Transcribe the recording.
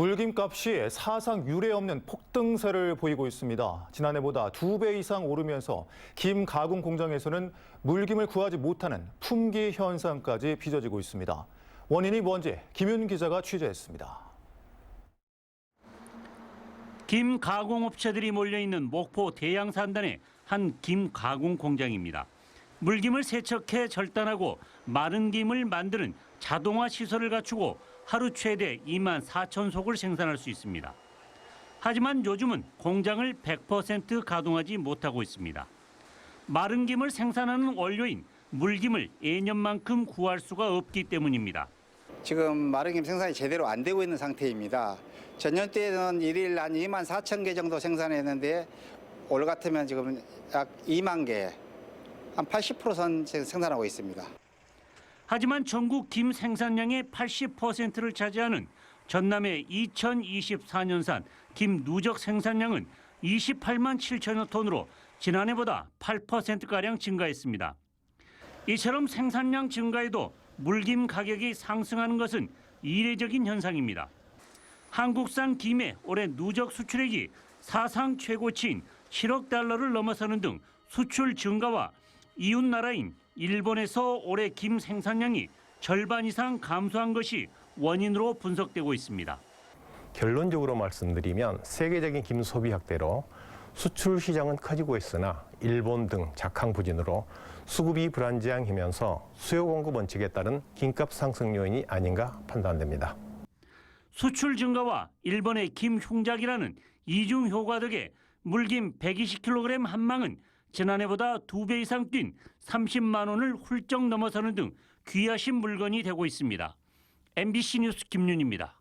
물김값이 사상 유례 없는 폭등세를 보이고 있습니다. 지난해보다 두 배 이상 오르면서 김 가공 공장에서는 물김을 구하지 못하는 품귀 현상까지 빚어지고 있습니다. 원인이 뭔지 김윤 기자가 취재했습니다. 김 가공업체들이 몰려 있는 목포 대양산단의 한 김 가공 공장입니다. 물김을 세척해 절단하고 마른 김을 만드는 자동화 시설을 갖추고 하루 최대 2만 4천 속을 생산할 수 있습니다. 하지만 요즘은 공장을 100% 가동하지 못하고 있습니다. 마른 김을 생산하는 원료인 물김을 예년만큼 구할 수가 없기 때문입니다. 지금 마른김 생산이 제대로 안 되고 있는 상태입니다. 전년 때는 일일 한 2만 4천 개 정도 생산했는데 올 같으면 지금 약 2만 개, 한 80%선 생산하고 있습니다. 하지만 전국 김 생산량의 80%를 차지하는 전남의 2024년산 김 누적 생산량은 28만 7천여 톤으로 지난해보다 8%가량 증가했습니다. 이처럼 생산량 증가에도 물김 가격이 상승하는 것은 이례적인 현상입니다. 한국산 김의 올해 누적 수출액이 사상 최고치인 7억 달러를 넘어서는 등 수출 증가와 이웃 나라인 일본에서 올해 김 생산량이 절반 이상 감소한 것이 원인으로 분석되고 있습니다. 결론적으로 말씀드리면 세계적인 김 소비 확대로 수출 시장은 커지고 있으나 일본 등 작황 부진으로 수급이 불안정하면서 수요 공급 원칙에 따른 김값 상승 요인이 아닌가 판단됩니다. 수출 증가와 일본의 김 흉작이라는 이중 효과 덕에 물김 120kg 한 망은 지난해보다 두 배 이상 뛴 30만 원을 훌쩍 넘어서는 등 귀하신 물건이 되고 있습니다. MBC 뉴스 김윤입니다.